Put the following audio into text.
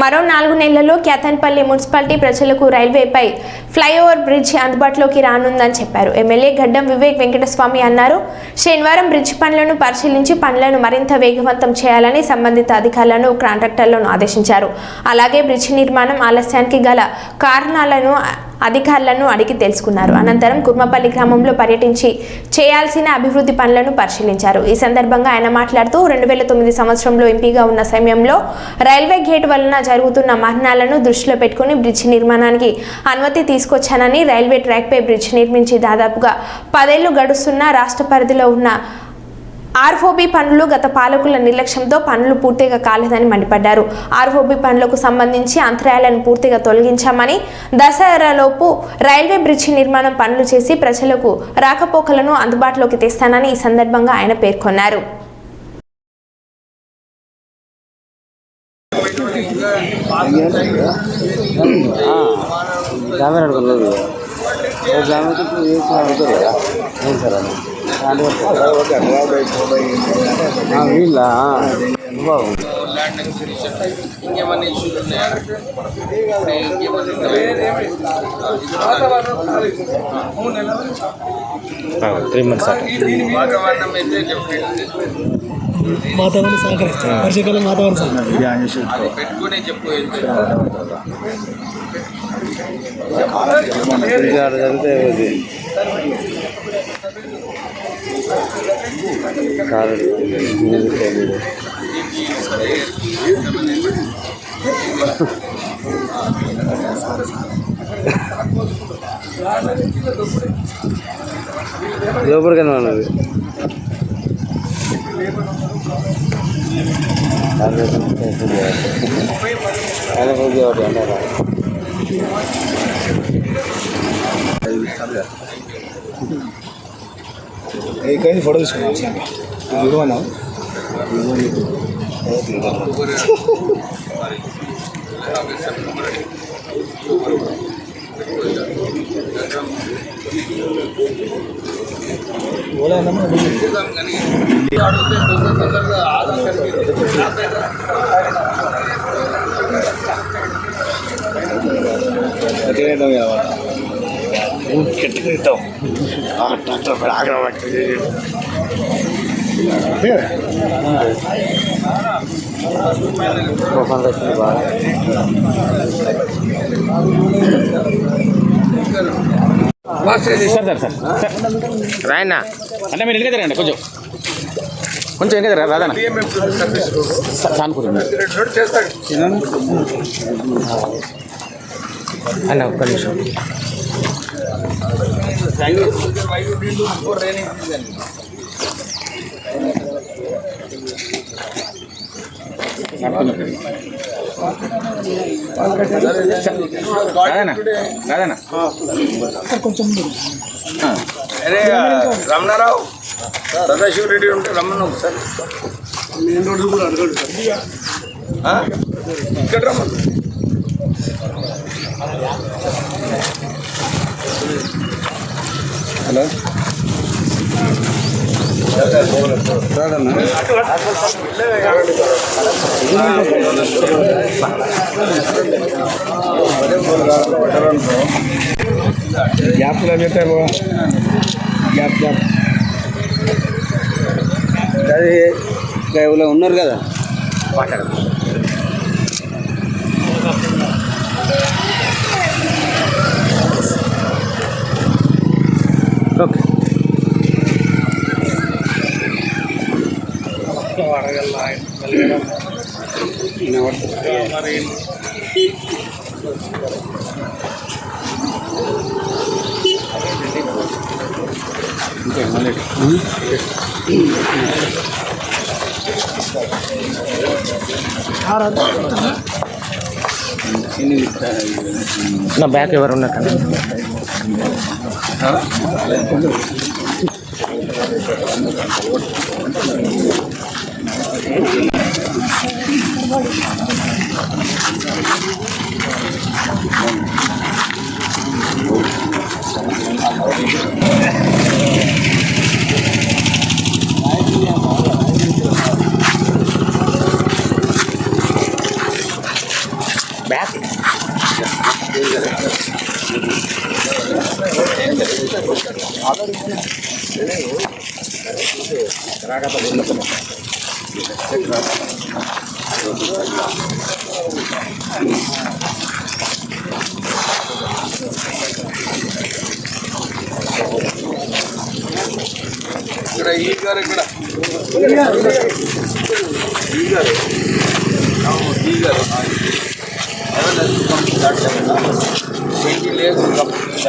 మరో నాలుగు నెలల్లో క్యాతన్పల్లి మున్సిపాలిటీ ప్రజలకు రైల్వేపై ఫ్లైఓవర్ బ్రిడ్జ్ అందుబాటులోకి రానుందని చెప్పారు. ఎమ్మెల్యే గడ్డం వివేక్ వెంకటస్వామి అన్నారు. శనివారం బ్రిడ్జ్ పనులను పరిశీలించి పనులను మరింత వేగవంతం చేయాలని సంబంధిత అధికారులను కాంట్రాక్టర్లను ఆదేశించారు. అలాగే బ్రిడ్జ్ నిర్మాణం ఆలస్యానికి గల కారణాలను అధికారులను అడిగి తెలుసుకున్నారు. అనంతరం కుర్మపల్లి గ్రామంలో పర్యటించి చేయాల్సిన అభివృద్ధి పనులను పరిశీలించారు. ఈ సందర్భంగా ఆయన మాట్లాడుతూ రెండు వేల తొమ్మిది సంవత్సరంలో ఎంపీగా ఉన్న సమయంలో రైల్వే గేట్ వలన జరుగుతున్న మరణాలను దృష్టిలో పెట్టుకుని బ్రిడ్జ్ నిర్మాణానికి అనుమతి తీసుకొచ్చానని రైల్వే ట్రాక్పై బ్రిడ్జ్ నిర్మించి దాదాపుగా పదేళ్ళు గడుస్తున్న రాష్ట్ర పరిధిలో ఉన్న ఆర్ఓబి పనులు గత పాలకుల నిర్లక్ష్యంతో పనులు పూర్తిగా కాలేదని మండిపడ్డారు. ఆర్ఓబి పనులకు సంబంధించి అంతరాయాలను పూర్తిగా తొలగించామని దసరాలోపు రైల్వే బ్రిడ్జి నిర్మాణం పనులు చేసి ప్రజలకు రాకపోకలను అందుబాటులోకి తెస్తానని ఈ సందర్భంగా ఆయన పేర్కొన్నారు. కెమెరా వీళ్ళ? బాగుంది ఇంకేమన్నా ఇష్యూలు ఉన్నాయా? త్రీ మంత్స్ వాతావరణం అయితే వాతావరణం సహకరిస్తాం వర్షాకాలం వాతావరణం సహకరిస్తాం అది పెట్టుకునే చెప్పుకోవచ్చు. జరిగితే కారు లోపలికైనా ఉన్నది ఆయన ఒకటి అన్నారా ఏకైంది ఫోటో తీసుకున్నాం. విలువనా అడిగితే వచ్చింది బాగా సార్ సార్ సార్ రాయన్నా. అంటే మీరు వెనక తిరగండి కొంచెం. కొంచెం వెనక తిరగ రాదన్న. సానుకూరు చేస్తాడు అన్న ఒక్క నిమిషం. రాదన్న కొంచెం అరే రమణారావు సదాశివ రెడ్డి ఉంటే రమ్మను ఒకసారి మెయిన్ రోడ్డు కూడా అడగడు సార్ ఇక్కడ రమ్మ హలో. గ్యాప్లో పెట్టారు గ్యాప్ గ్యాప్ అది ఉన్నారు కదా. ఓకే ప్రశ్నలు అడగల నా బ్యాక్ ఎవరు ఉన్నట్టు Gracias. ఇక్కడ ఈ గారు ఇక్కడ ఈ గారు అవును, ఈ గారు ఎవరు లేదు కంప్లీట్ లేదు కంప్లీట్